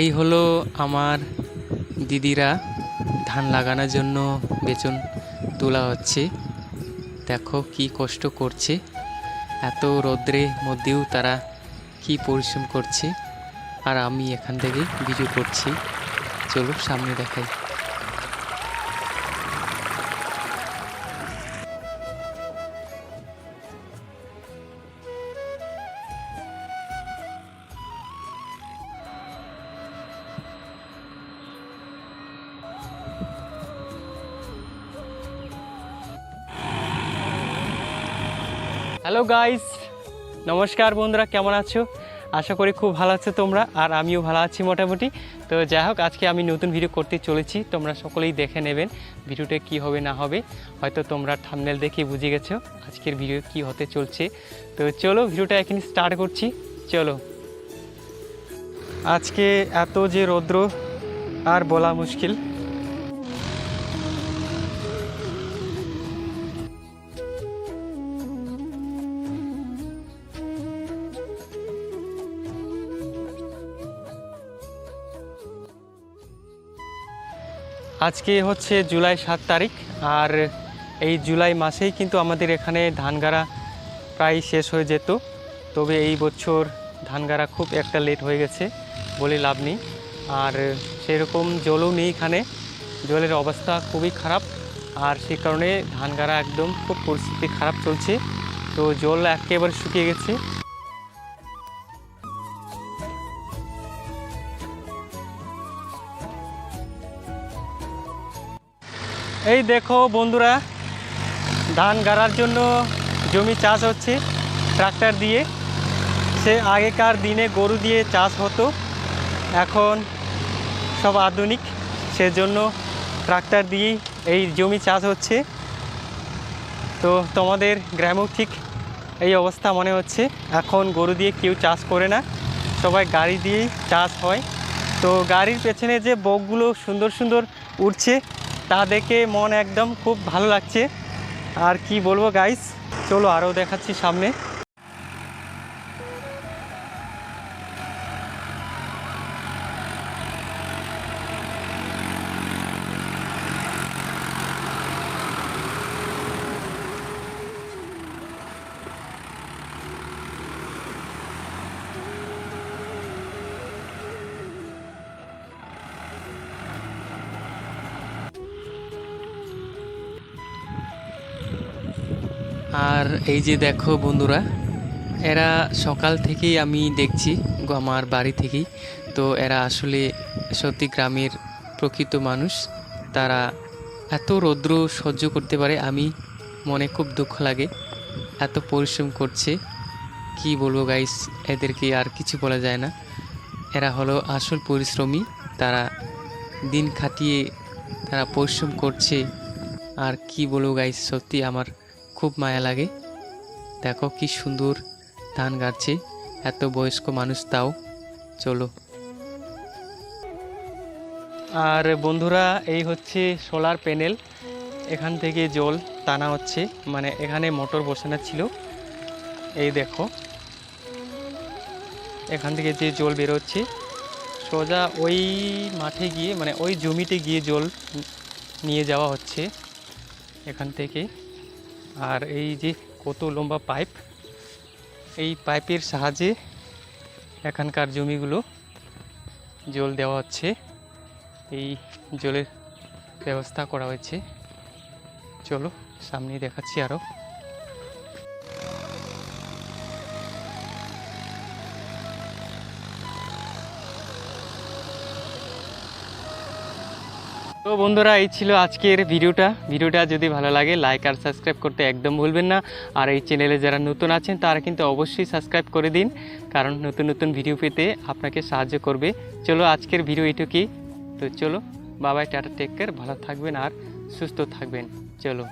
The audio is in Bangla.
এই হলো আমার দিদিরা ধান লাগানোর জন্য বেচন তোলা হচ্ছে। দেখো কি কষ্ট করছে। এত রৌদ্রের মধ্যেও তারা কি পরিশ্রম করছে। আর আমি এখান থেকে ভিডিও করছি। চলো সামনে দেখাই। হ্যালো গাইস নমস্কার, বন্ধুরা, কেমন আছো? আশা করি খুব ভালো আছো তোমরা, আর আমিও ভালো আছি মোটামুটি। তো যাই হোক, আজকে আমি নতুন ভিডিও করতে চলেছি, তোমরা সকলেই দেখে নেবেন ভিডিওটা কি হবে, না হবে। হয়তো তোমরা থামনেল দেখে বুঝে গেছো আজকের ভিডিও কি হতে চলছে। তো চলো, ভিডিওটা এখানে স্টার্ট করছি। চলো। আজকে এত যে রৌদ্র, আর বলা মুশকিল। আজকে হচ্ছে জুলাই সাত তারিখ, আর এই জুলাই মাসেই কিন্তু আমাদের এখানে ধান গাড়া প্রায় শেষ হয়ে যেত। তবে এই বছর ধান গাড়া খুব একটা লেট হয়ে গেছে বলে লাভ নেই। আর সেরকম জলও নেই এখানে। জলের অবস্থা খুবই খারাপ, আর সে কারণে ধান গাড়া একদম খুব পরিস্থিতি খারাপ চলছে। তো জল একেবারে শুকিয়ে গেছে। এই দেখো বন্ধুরা, ধান গাড়ার জন্য জমি চাষ হচ্ছে ট্রাক্টর দিয়ে। সে আগেকার দিনে গরু দিয়ে চাষ হতো, এখন সব আধুনিক, সেজন্য ট্রাক্টর দিয়েই এই জমি চাষ হচ্ছে। তো তোমাদের গ্রামেও ঠিক এই অবস্থা মনে হচ্ছে, এখন গরু দিয়ে কেউ চাষ করে না, সবাই গাড়ি দিয়েই চাষ হয়। তো গাড়ির পেছনে যে বকগুলো সুন্দর সুন্দর উঠছে তা দেখে মন একদম খুব ভালো লাগছে। আর কি বলব গাইস চলো আরও দেখাচ্ছি সামনে। আর এই যে দেখো বন্ধুরা, এরা সকাল থেকেই আমি দেখছি আমার বাড়ি থেকেই। তো এরা আসলে সত্যি গ্রামের প্রকৃত মানুষ। তারা এত রৌদ্র সহ্য করতে পারে, আমি মনে খুব দুঃখ লাগে। এত পরিশ্রম করছে, কি বলব গাইস এদেরকে আর কিছু বলা যায় না। এরা হলো আসল পরিশ্রমী, তারা দিন খাটিয়ে তারা পরিশ্রম করছে। আর কি বলব গাইস সত্যি আমার খুব মায়া লাগে। দেখো কি সুন্দর ধান গাড়ছে। এত বয়স্ক মানুষ তাও। চলো। আর বন্ধুরা, এই হচ্ছে সোলার প্যানেল এখান থেকে জল টানা হচ্ছে। মানে এখানে মোটর বসানো ছিল। এই দেখো। এখান থেকে যে জল বেরোচ্ছে, সোজা ওই মাঠে গিয়ে মানে ওই জমিতে গিয়ে জল নিয়ে যাওয়া হচ্ছে। এখান থেকে। আর এই যে কত লম্বা পাইপ, এই পাইপের সাহায্যে এখানকার জমিগুলো জল দেওয়া হচ্ছে। এই জলের ব্যবস্থা করা হয়েছে। চলো সামনে দেখাচ্ছি আরও তো বন্ধুরা, এই ছিল আজকের ভিডিওটা। ভিডিওটা যদি ভালো লাগে লাইক আর সাবস্ক্রাইব করতে একদম ভুলবেন না। আর এই চ্যানেলে যারা নতুন আছেন, তারা কিন্তু অবশ্যই সাবস্ক্রাইব করে দিন, কারণ নতুন নতুন ভিডিও পেতে আপনাকে সাহায্য করবে। চলো, আজকের ভিডিও এটুকুই তো চলো বাবাই টাটা টেক কেয়ার ভালো থাকবেন আর সুস্থ থাকবেন। চলো।